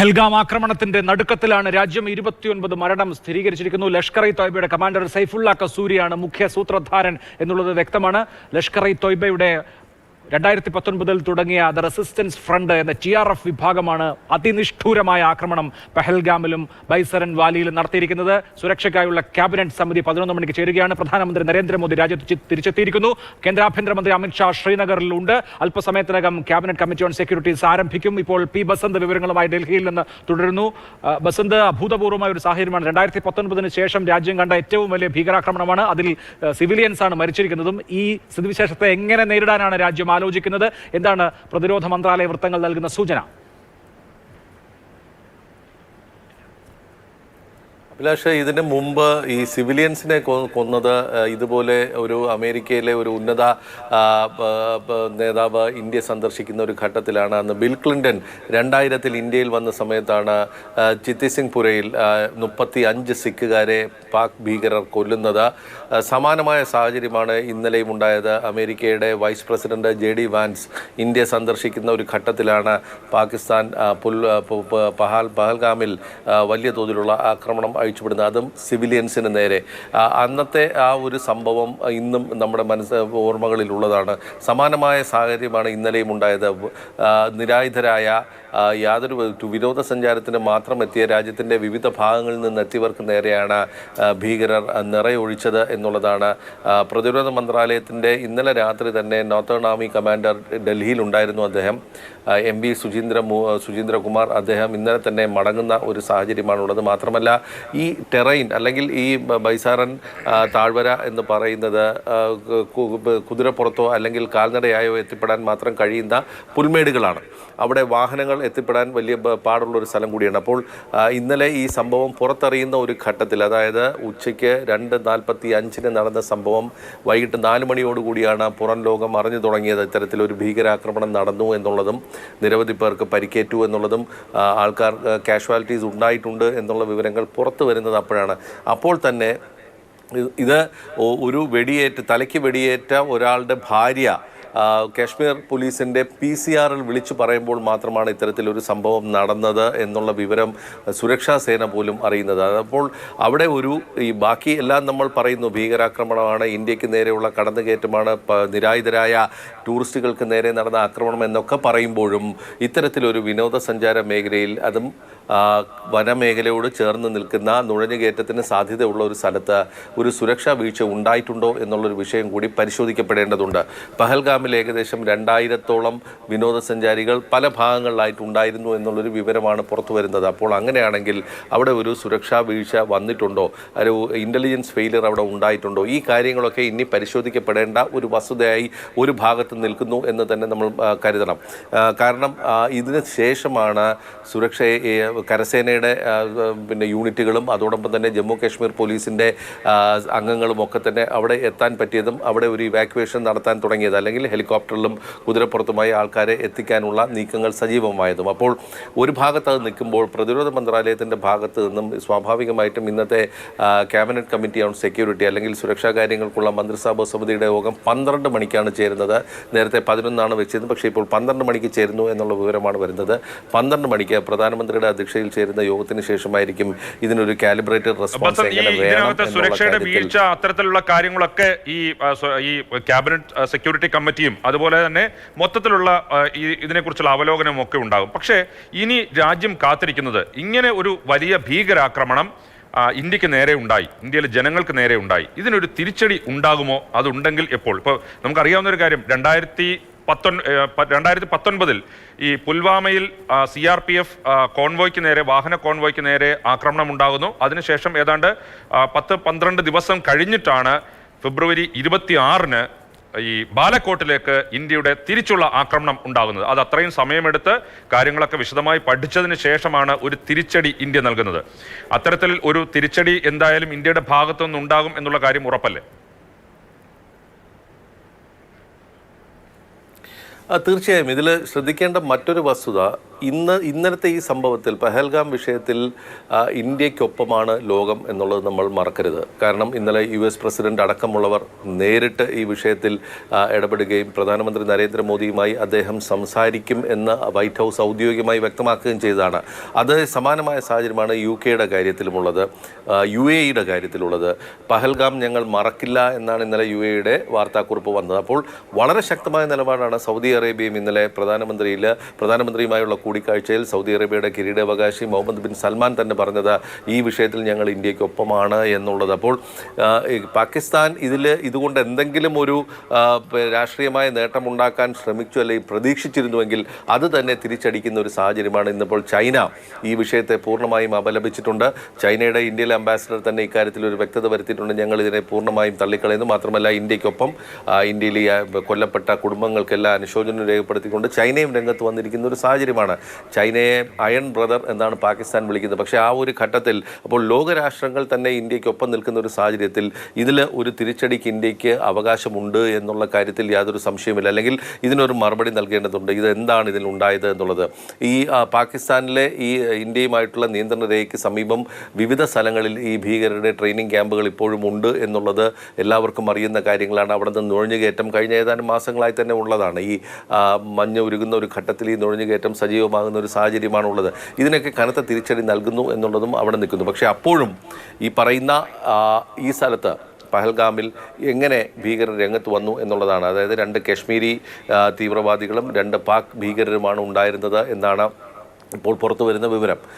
പഹൽഗാം ആക്രമണത്തിന്റെ നടുക്കത്തിലാണ് രാജ്യം ഇരുപത്തിയൊൻപത് മരണം സ്ഥിരീകരിച്ചിരിക്കുന്നു. ലഷ്കർ ഇ തോയ്ബയുടെ കമാൻഡർ സൈഫുള്ള കസൂരിയാണ് മുഖ്യ സൂത്രധാരൻ എന്നുള്ളത് വ്യക്തമാണ്. ലഷ്കർ ഇ തോയ്ബയുടെ രണ്ടായിരത്തി പത്തൊൻപതിൽ തുടങ്ങിയ ദ റെസിസ്റ്റൻസ് ഫ്രണ്ട് എന്ന ടി ആർ എഫ് വിഭാഗമാണ് അതിനിഷ്ഠൂരമായ ആക്രമണം പെഹൽഗാമിലും ബൈസരൻ വാലിയിലും നടത്തിയിരിക്കുന്നത്. സുരക്ഷയ്ക്കായുള്ള ക്യാബിനറ്റ് സമിതി പതിനൊന്ന് മണിക്ക് ചേരുകയാണ്. പ്രധാനമന്ത്രി നരേന്ദ്രമോദി രാജ്യത്ത് തിരിച്ചെത്തിയിരിക്കുന്നു. കേന്ദ്ര ആഭ്യന്തരമന്ത്രി അമിത്ഷാ ശ്രീനഗറിലുണ്ട്. അല്പസമയത്തിനകം ക്യാബിനറ്റ് കമ്മിറ്റി ഓൺ സെക്യൂരിറ്റീസ് ആരംഭിക്കും ഇപ്പോൾ പി ബസന്ത് വിവരങ്ങളുമായി ഡൽഹിയിൽ നിന്ന് തുടരുന്നു. ബസന്ത് അഭൂതപൂർവമായ ഒരു സാഹചര്യമാണ്. രണ്ടായിരത്തി പത്തൊൻപതിന് ശേഷം രാജ്യം കണ്ട ഏറ്റവും വലിയ ഭീകരാക്രമണമാണ്. അതിൽ സിവിലിയൻസ് ആണ് മരിച്ചിരിക്കുന്നതും. ഈ സ്ഥിതിവിശേഷത്തെ എങ്ങനെ നേരിടാനാണ് രാജ്യം ആലോചിക്കുന്നത്. എന്താണ് പ്രതിരോധ മന്ത്രാലയ വൃത്തങ്ങൾ നൽകുന്ന സൂചന? അഭിലാഷ് ഇതിന് മുമ്പ് ഈ സിവിലിയൻസിനെ കൊന്നത് ഇതുപോലെ ഒരു അമേരിക്കയിലെ ഒരു ഉന്നത നേതാവ് ഇന്ത്യ സന്ദർശിക്കുന്ന ഒരു ഘട്ടത്തിലാണ് അന്ന് ബിൽ ക്ലിന്റൺ രണ്ടായിരത്തിൽ ഇന്ത്യയിൽ വന്ന സമയത്താണ് ചിത്തി സിംഗ് പുരയിൽ മുപ്പത്തി അഞ്ച് സിഖുകാരെ പാക് ഭീകരർ കൊല്ലുന്നത്. സമാനമായ സാഹചര്യമാണ് ഇന്നലെയും ഉണ്ടായത്. അമേരിക്കയുടെ vice president J D Vance India സന്ദർശിക്കുന്ന ഒരു ഘട്ടത്തിലാണ് പാകിസ്ഥാൻ പുൽ പഹാൽ പഹൽഗാമിൽ വലിയ തോതിലുള്ള ആക്രമണം അഴിച്ചുവിടുന്നത് അതും സിവിലിയൻസിന് നേരെ. അന്നത്തെ ആ ഒരു സംഭവം ഇന്നും നമ്മുടെ മനസ്സ് ഓർമ്മകളിലുള്ളതാണ്. സമാനമായ സാഹചര്യമാണ് ഇന്നലെയും ഉണ്ടായത്. നിരായുധരായ യാതൊരു വിനോദസഞ്ചാരത്തിന് മാത്രം എത്തിയ രാജ്യത്തിന്റെ വിവിധ ഭാഗങ്ങളിൽ നിന്ന് എത്തിയവർക്ക് നേരെയാണ് ഭീകരർ നിറയൊഴിച്ചത് എന്നുള്ളതാണ്. പ്രതിരോധ മന്ത്രാലയത്തിന്റെ ഇന്നലെ രാത്രി തന്നെ നോർത്തേൺ ആർമി കമാൻഡർ ഡൽഹിയിലുണ്ടായിരുന്നു അദ്ദേഹം. എം വി സുചീന്ദ്ര സുചീന്ദ്രകുമാർ അദ്ദേഹം ഇന്നലെ തന്നെ മടങ്ങുന്ന ഒരു സാഹചര്യമാണുള്ളത്. മാത്രമല്ല ടെറൈൻ അല്ലെങ്കിൽ ഈ ബൈസാറൻ താഴ്വര എന്ന് പറയുന്നത് കുതിരപ്പുറത്തോ അല്ലെങ്കിൽ കാൽനടയായോ എത്തിപ്പെടാൻ മാത്രം കഴിയുന്ന പുൽമേടുകളാണ്. അവിടെ വാഹനങ്ങൾ എത്തിപ്പെടാൻ വലിയ പാടുള്ള ഒരു സ്ഥലം കൂടിയാണ്. അപ്പോൾ ഇന്നലെ ഈ സംഭവം പുറത്തറിയുന്ന ഒരു ഘട്ടത്തിൽ അതായത് ഉച്ചയ്ക്ക് രണ്ട് നാൽപ്പത്തി അഞ്ചിന് നടന്ന സംഭവം വൈകിട്ട് നാല് മണിയോടുകൂടിയാണ് പുറം ലോകം അറിഞ്ഞു തുടങ്ങിയത്. ഇത്തരത്തിലൊരു ഭീകരാക്രമണം നടന്നു എന്നുള്ളതും നിരവധി പേർക്ക് പരിക്കേറ്റു എന്നുള്ളതും ആൾക്കാർ കാഷ്വാലിറ്റീസ് ഉണ്ടായിട്ടുണ്ട് എന്നുള്ള വിവരങ്ങൾ പുറത്തു വരുന്നത് അപ്പോഴാണ്. അപ്പോൾ തന്നെ ഇത് ഒരു വെടിയേറ്റ് തലയ്ക്ക് വെടിയേറ്റ ഒരാളുടെ ഭാര്യ കാശ്മീർ പോലീസിന്റെ പി സി ആറിൽ വിളിച്ചു പറയുമ്പോൾ മാത്രമാണ് ഇത്തരത്തിലൊരു സംഭവം നടന്നത് എന്നുള്ള വിവരം സുരക്ഷാ സേന പോലും അറിയുന്നത്. അപ്പോൾ അവിടെ ഒരു ഈ ബാക്കി എല്ലാം നമ്മൾ പറയുന്നു ഭീകരാക്രമണമാണ് ഇന്ത്യയ്ക്ക് നേരെയുള്ള കടന്നുകയറ്റമാണ് നിരായുധരായ ടൂറിസ്റ്റുകൾക്ക് നേരെ നടന്ന ആക്രമണം എന്നൊക്കെ പറയുമ്പോഴും ഇത്തരത്തിലൊരു വിനോദസഞ്ചാര മേഖലയിൽ അതും വനമേഖലയോട് ചേർന്ന് നിൽക്കുന്ന നുഴഞ്ഞുകയറ്റത്തിന് സാധ്യതയുള്ള ഒരു സ്ഥലത്ത് ഒരു സുരക്ഷാ വീഴ്ച ഉണ്ടായിട്ടുണ്ടോ എന്നുള്ളൊരു വിഷയം കൂടി പരിശോധിക്കപ്പെടേണ്ടതുണ്ട്. പഹൽഗാമിൽ ഏകദേശം രണ്ടായിരത്തോളം വിനോദസഞ്ചാരികൾ പല ഭാഗങ്ങളിലായിട്ട് ഉണ്ടായിരുന്നു എന്നുള്ളൊരു വിവരമാണ് പുറത്തു വരുന്നത്. അപ്പോൾ അങ്ങനെയാണെങ്കിൽ അവിടെ ഒരു സുരക്ഷാ വീഴ്ച വന്നിട്ടുണ്ടോ? ഒരു ഇന്റലിജൻസ് ഫെയിലിയർ അവിടെ ഉണ്ടായിട്ടുണ്ടോ? ഈ കാര്യങ്ങളൊക്കെ ഇനി പരിശോധിക്കപ്പെടേണ്ട ഒരു വസ്തുതയായി ഒരു ഭാഗത്ത് നിൽക്കുന്നു എന്ന് തന്നെ നമ്മൾ കരുതണം. കാരണം ഇതിന് ശേഷമാണ് സുരക്ഷയെ കരസേനയുടെ പിന്നെ യൂണിറ്റുകളും അതോടൊപ്പം തന്നെ ജമ്മു കാശ്മീർ പോലീസിന്റെ അംഗങ്ങളും ഒക്കെ തന്നെ അവിടെ എത്താൻ പറ്റിയതും അവിടെ ഒരു ഇവാക്യുവേഷൻ നടത്താൻ തുടങ്ങിയത്. അല്ലെങ്കിൽ ഹെലികോപ്റ്ററിലും കുതിരപ്പുറത്തുമായി ആൾക്കാരെ എത്തിക്കാനുള്ള നീക്കങ്ങൾ സജീവമായതും. അപ്പോൾ ഒരു ഭാഗത്ത് അത് നിൽക്കുമ്പോൾ പ്രതിരോധ മന്ത്രാലയത്തിന്റെ ഭാഗത്ത് നിന്നും സ്വാഭാവികമായിട്ടും ഇന്നത്തെ ക്യാബിനറ്റ് കമ്മിറ്റി ഓൺ സെക്യൂരിറ്റി അല്ലെങ്കിൽ സുരക്ഷാ കാര്യങ്ങൾക്കുള്ള മന്ത്രിസഭാ സമിതിയുടെ യോഗം പന്ത്രണ്ട് മണിക്കാണ് ചേരുന്നത്. നേരത്തെ പതിനൊന്നാണ് വെച്ചിരുന്നത്. പക്ഷേ ഇപ്പോൾ പന്ത്രണ്ട് മണിക്ക് ചേരുന്നു എന്നുള്ള വിവരമാണ് വരുന്നത്. പന്ത്രണ്ട് മണിക്ക് പ്രധാനമന്ത്രിയുടെ അധ്യക്ഷതയിൽ ചേരുന്ന യോഗത്തിന് ശേഷമായിരിക്കും ഇതിനൊരു കാലിബ്രേറ്റഡ് റെസ്പോൺസ് എങ്ങനെ വേണം സുരക്ഷയുടെ വീഴ്ച അത്തരത്തിലുള്ള കാര്യങ്ങളൊക്കെ ഈ ഈ ക്യാബിനറ്റ് സെക്യൂരിറ്റി കമ്മിറ്റിയും അതുപോലെ തന്നെ മൊത്തത്തിലുള്ള ഈ ഇതിനെക്കുറിച്ചുള്ള അവലോകനവും ഒക്കെ ഉണ്ടാകും. പക്ഷേ ഇനി രാജ്യം കാത്തിരിക്കുന്നത് ഇങ്ങനെ ഒരു വലിയ ഭീകരാക്രമണം ഇന്ത്യയ്ക്ക് നേരെ ഉണ്ടായി. ഇന്ത്യയിലെ ജനങ്ങൾക്ക് നേരെ ഉണ്ടായി. ഇതിനൊരു തിരിച്ചടി ഉണ്ടാകുമോ? അതുണ്ടെങ്കിൽ എപ്പോൾ? ഇപ്പോൾ നമുക്കറിയാവുന്ന ഒരു കാര്യം രണ്ടായിരത്തി പത്തൊൻ രണ്ടായിരത്തി പത്തൊൻപതിൽ ഈ പുൽവാമയിൽ സി ആർ പി എഫ് കോൺവോയ്ക്ക് നേരെ വാഹന കോൺവോയ്ക്ക് നേരെ ആക്രമണം ഉണ്ടാകുന്നു അതിനുശേഷം ഏതാണ്ട് പത്ത് പന്ത്രണ്ട് ദിവസം കഴിഞ്ഞിട്ടാണ് ഫെബ്രുവരി ഇരുപത്തി ആറിന് ഈ ബാലക്കോട്ടിലേക്ക് ഇന്ത്യയുടെ തിരിച്ചുള്ള ആക്രമണം ഉണ്ടാകുന്നത്. അത് അത്രയും സമയമെടുത്ത് കാര്യങ്ങളൊക്കെ വിശദമായി പഠിച്ചതിന് ശേഷമാണ് ഒരു തിരിച്ചടി ഇന്ത്യ നൽകുന്നത്. അത്തരത്തിൽ ഒരു തിരിച്ചടി എന്തായാലും ഇന്ത്യയുടെ ഭാഗത്തുനിന്ന് ഉണ്ടാകും എന്നുള്ള കാര്യം ഉറപ്പല്ലേ? തീർച്ചയായും ഇതിൽ ശ്രദ്ധിക്കേണ്ട മറ്റൊരു വസ്തുത ഇന്ന് ഇന്നലത്തെ ഈ സംഭവത്തിൽ പെഹൽഗാം വിഷയത്തിൽ ഇന്ത്യക്കൊപ്പമാണ് ലോകം എന്നുള്ളത് നമ്മൾ മറക്കരുത്. കാരണം ഇന്നലെ യു എസ് പ്രസിഡന്റ് അടക്കമുള്ളവർ നേരിട്ട് ഈ വിഷയത്തിൽ ഇടപെടുകയും പ്രധാനമന്ത്രി നരേന്ദ്രമോദിയുമായി അദ്ദേഹം സംസാരിക്കും എന്ന് വൈറ്റ് ഹൗസ് ഔദ്യോഗികമായി വ്യക്തമാക്കുകയും ചെയ്തതാണ്. അത് സമാനമായ സാഹചര്യമാണ് യു കെയുടെ കാര്യത്തിലുമുള്ളത് യു എ ഇയുടെ കാര്യത്തിലുള്ളത്. പഹൽഗാം ഞങ്ങൾ മറക്കില്ല എന്നാണ് ഇന്നലെ യു എയുടെ വാർത്താക്കുറിപ്പ് വന്നത്. അപ്പോൾ വളരെ ശക്തമായ നിലപാടാണ് സൗദി അറേബ്യയും ഇന്നലെ പ്രധാനമന്ത്രിയിൽ പ്രധാനമന്ത്രിയുമായുള്ള കൂടിക്കാഴ്ചയിൽ സൗദി അറേബ്യയുടെ കിരീടാവകാശി മുഹമ്മദ് ബിൻ സൽമാൻ തന്നെ പറഞ്ഞത് ഈ വിഷയത്തിൽ ഞങ്ങൾ ഇന്ത്യക്കൊപ്പമാണ് എന്നുള്ളത്. അപ്പോൾ പാകിസ്ഥാൻ ഇതിൽ ഇതുകൊണ്ട് എന്തെങ്കിലും ഒരു രാഷ്ട്രീയമായ നേട്ടമുണ്ടാക്കാൻ ശ്രമിച്ചു അല്ലെങ്കിൽ പ്രതീക്ഷിച്ചിരുന്നുവെങ്കിൽ അത് തന്നെ തിരിച്ചടിക്കുന്ന ഒരു സാഹചര്യമാണ് ഇന്നിപ്പോൾ ചൈന. ഈ വിഷയത്തെ പൂർണമായും അപലപിച്ചിട്ടുണ്ട്. ചൈനയുടെ ഇന്ത്യയിലെ അംബാസിഡർ തന്നെ ഇക്കാര്യത്തിൽ ഒരു വ്യക്തത വരുത്തിയിട്ടുണ്ട്. ഞങ്ങൾ ഇതിനെ പൂർണമായും തള്ളിക്കളയുന്നു. മാത്രമല്ല ഇന്ത്യക്കൊപ്പം ഇന്ത്യയിൽ കൊല്ലപ്പെട്ട കുടുംബങ്ങൾക്കെല്ലാം അനുശോചനം രേഖപ്പെടുത്തിക്കൊണ്ട് ചൈനയും രംഗത്ത് വന്നിരിക്കുന്ന ഒരു സാഹചര്യമാണ്. ചൈനയെ അയൺ ബ്രദർ എന്നാണ് പാകിസ്ഥാൻ വിളിക്കുന്നത്. പക്ഷേ ആ ഒരു ഘട്ടത്തിൽ അപ്പോൾ ലോകരാഷ്ട്രങ്ങൾ തന്നെ ഇന്ത്യക്കൊപ്പം നിൽക്കുന്ന ഒരു സാഹചര്യത്തിൽ ഇതിൽ ഒരു തിരിച്ചടിക്ക് ഇന്ത്യയ്ക്ക് അവകാശമുണ്ട് എന്നുള്ള കാര്യത്തിൽ യാതൊരു സംശയമില്ല അല്ലെങ്കിൽ ഇതിനൊരു മറുപടി നൽകേണ്ടതുണ്ട്. ഇത് എന്താണ് ഇതിൽ ഉണ്ടായത് എന്നുള്ളത്. ഈ പാകിസ്ഥാനിലെ ഈ ഇന്ത്യയുമായിട്ടുള്ള നിയന്ത്രണ രേഖയ്ക്ക് സമീപം വിവിധ സ്ഥലങ്ങളിൽ ഈ ഭീകരരുടെ ട്രെയിനിങ് ക്യാമ്പുകൾ ഇപ്പോഴും ഉണ്ട് എന്നുള്ളത് എല്ലാവർക്കും അറിയുന്ന കാര്യങ്ങളാണ്. അവിടെ നിന്ന് നുഴഞ്ഞുകയറ്റം കഴിഞ്ഞ ഏതാനും മാസങ്ങളായി തന്നെ ഉള്ളതാണ്. ഈ മഞ്ഞ് ഉരുകുന്ന ഒരു ഘട്ടത്തിൽ ഈ നുഴഞ്ഞുകയറ്റം സജീവമാകുന്ന ഒരു സാഹചര്യമാണ് ഉള്ളത് ഇതിനൊക്കെ കനത്ത തിരിച്ചടി നൽകുന്നു എന്നുള്ളതും അവിടെ നിൽക്കുന്നു. പക്ഷേ അപ്പോഴും ഈ പറയുന്ന ഈ സ്ഥലത്ത് പഹൽഗാമിൽ എങ്ങനെ ഭീകരർ രംഗത്ത് വന്നു എന്നുള്ളതാണ്. അതായത് രണ്ട് കശ്മീരി തീവ്രവാദികളും രണ്ട് പാക് ഭീകരരുമാണ് ഉണ്ടായിരുന്നത് എന്നാണ് ഇപ്പോൾ പുറത്തു വരുന്ന വിവരം.